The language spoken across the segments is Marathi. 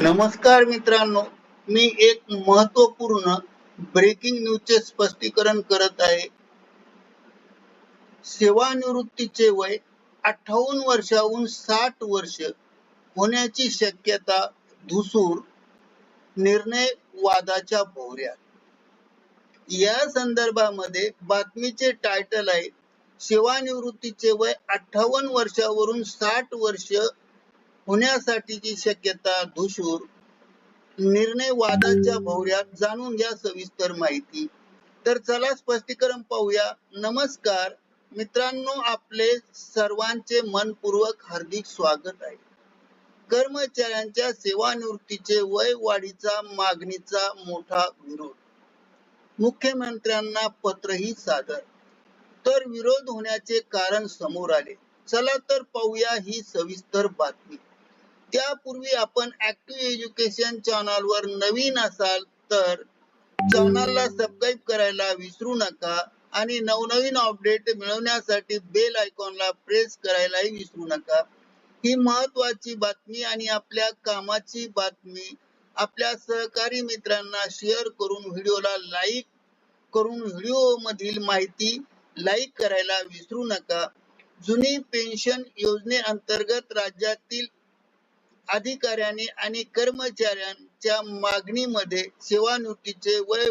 नमस्कार मित्रांनो मी एक महत्त्वपूर्ण ब्रेकिंग न्यूजचे स्पष्टीकरण करत आहे. सेवानिवृत्तीचे वय अठ्ठावन्न वर्षाहून साठ वर्ष होण्याची शक्यता धुसूर निर्णय वादाच्या भोवऱ्यात. या संदर्भामध्ये बातमीचे टायटल आहे सेवानिवृत्तीचे वय अठ्ठावन्न वर्षावरून साठ वर्ष होण्यासाठीची शक्यता धुशूर निर्णय वादाच्या भोवऱ्यात जाणून घ्या सविस्तर माहिती. तर चला स्पष्टीकरण पाहूया. नमस्कार. मित्रांनो आपले सर्वांचे मनपूर्वक हार्दिक स्वागत आहे. कर्मचाऱ्यांच्या सेवानिवृत्तीचे वय वाढीचा मागणीचा मोठा विरोध. मुख्यमंत्र्यांना पत्रही सादर. तर विरोध होण्याचे कारण समोर आले. चला तर पाहूया ही सविस्तर बातमी. त्यापूर्वी आपण ऍक्टिव्ह एज्युकेशन चॅनल वर नवीन असाल तर चॅनलला सबस्क्राईब करायला विसरू नका आणि नवनवीन अपडेट मिळवण्यासाठी बेल आयकॉनला प्रेस करायलाही विसरू नका. ही महत्वाची बातमी आणि आपल्या कामाची बातमी आपल्या सहकारी मित्रांना शेअर करून व्हिडिओला लाईक करून व्हिडिओ मधील माहिती लाईक करायला विसरू नका. जुनी पेन्शन योजनेअंतर्गत राज्यातील अधिकाऱ्याने आणि कर्मचाऱ्यांच्या मागणीमध्ये सेवानिवृत्तीचे वय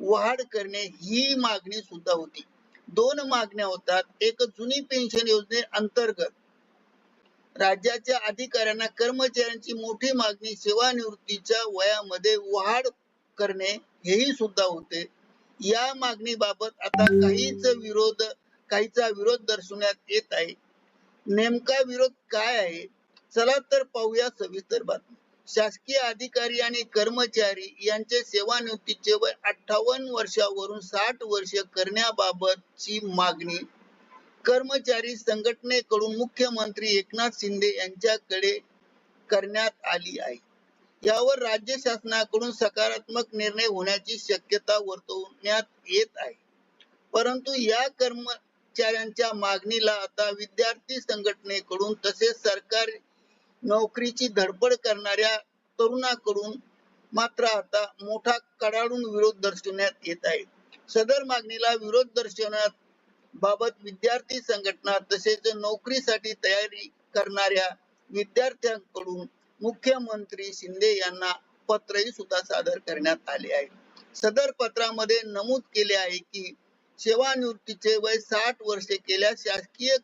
वाढ करणे ही मागणी सुद्धा होती. दोन मागण्या होतात. एक जुनी पेन्शन योजने अंतर्गत. राज्याच्या अधिकाऱ्यांना कर्मचाऱ्यांची मोठी मागणी सेवानिवृत्तीच्या वयामध्ये वाढ करणे हेही सुद्धा होते. या मागणीबाबत आता काहीच विरोध काहीचा विरोध दर्शवण्यात येत आहे. नेमका विरोध काय आहे? चला तर पाहूया सविस्तर बातमी. शासकीय अधिकारी आणि कर्मचारी यांचे सेवानिवृत्तीचे वय अठ्ठावन्न वर्षावरून साठ वर्ष करण्याबाबतची मागणी. कर्मचारी संघटनेकडून मुख्यमंत्री एकनाथ शिंदे यांच्याकडे करण्यात आली आहे. यावर राज्य शासनाकडून सकारात्मक निर्णय होण्याची शक्यता वर्तवण्यात येत आहे. परंतु या कर्मचाऱ्यांच्या मागणीला आता विद्यार्थी संघटनेकडून तसेच सरकार नोकरीची धडपड करणाऱ्या तरुणाकडून मात्र आता मोठा कडाडून विरोध दर्शवण्यात येत आहे. सदर मागणीला विरोध दर्शवण्यात बाबत विद्यार्थी संघटना तसेच नोकरीसाठी तयारी करणाऱ्या विद्यार्थ्यांकडून मुख्यमंत्री शिंदे यांना पत्रही सुद्धा सादर करण्यात आले आहे. सदर पत्रामध्ये नमूद केले आहे की सेवानिवृत्तीचे वय साठ वर्षे केल्यास शासकीय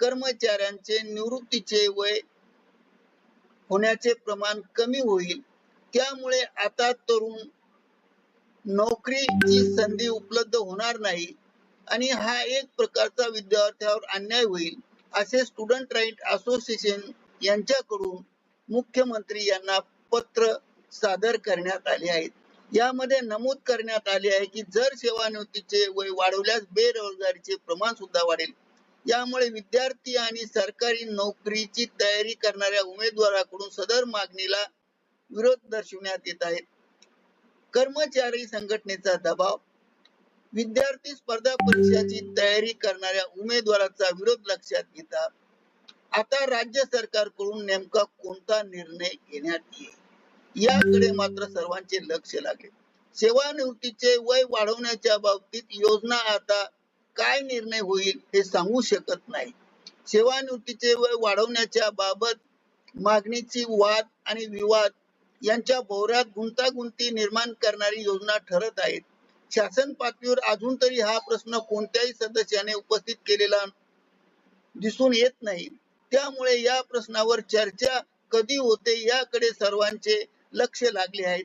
कर्मचाऱ्यांचे निवृत्तीचे वय होण्याचे प्रमाण कमी होईल. त्यामुळे आता तरुण नोकरीची संधी उपलब्ध होणार नाही आणि हा एक प्रकारचा विद्यार्थ्यावर अन्याय होईल असे स्टुडंट राईट असोसिएशन यांच्याकडून मुख्यमंत्री यांना पत्र सादर करण्यात आले आहेत. यामध्ये नमूद करण्यात आले आहे की जर सेवानिवृत्तीचे वय वाढवल्यास बेरोजगारीचे प्रमाण सुद्धा वाढेल. यामुळे विद्यार्थी आणि सरकारी नोकरीची तयारी करणाऱ्या उमेदवाराकडून सदर मागणीला विरोध दर्शवण्यात येत आहे. कर्मचारी संघटनेचा दबाव विद्यार्थी स्पर्धा परीक्षाची तयारी करणाऱ्या उमेदवाराचा विरोध लक्षात घेता आता राज्य सरकारकडून नेमका कोणता निर्णय घेण्यात येईल? याकडे मात्र सर्वांचे लक्ष लागेल. सेवानिवृत्तीचे वय वाढवण्याच्या बाबतीत योजना आता काय निर्णय होईल हे सांगू शकत नाही. सेवानिवृत्तीचे वय वाढवण्याच्या बाबत मागणीची वाद आणि विवाद यांच्या भोवऱ्यात गुंतागुंती निर्माण करणारी योजना ठरत आहेत. शासन पातळीवर अजून तरी हा प्रश्न कोणत्याही सदस्याने उपस्थित केलेला दिसून येत नाही. त्यामुळे या प्रश्नावर चर्चा कधी होते याकडे सर्वांचे लक्ष लागले आहे.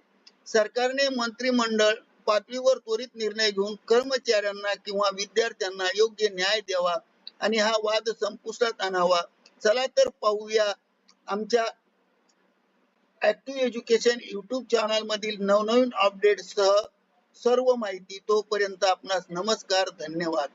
सरकारने मंत्रिमंडळ पातळीवर त्वरित निर्णय घेऊन कर्मचाऱ्यांना किंवा विद्यार्थ्यांना योग्य न्याय द्यावा आणि हा वाद संपुष्टात आणावा. चला तर पाहूया आमच्या ऍक्टिव्ह एज्युकेशन युट्यूब चॅनल मधील नवनवीन अपडेट सह सर्व माहिती तोपर्यंत आपणास नमस्कार धन्यवाद.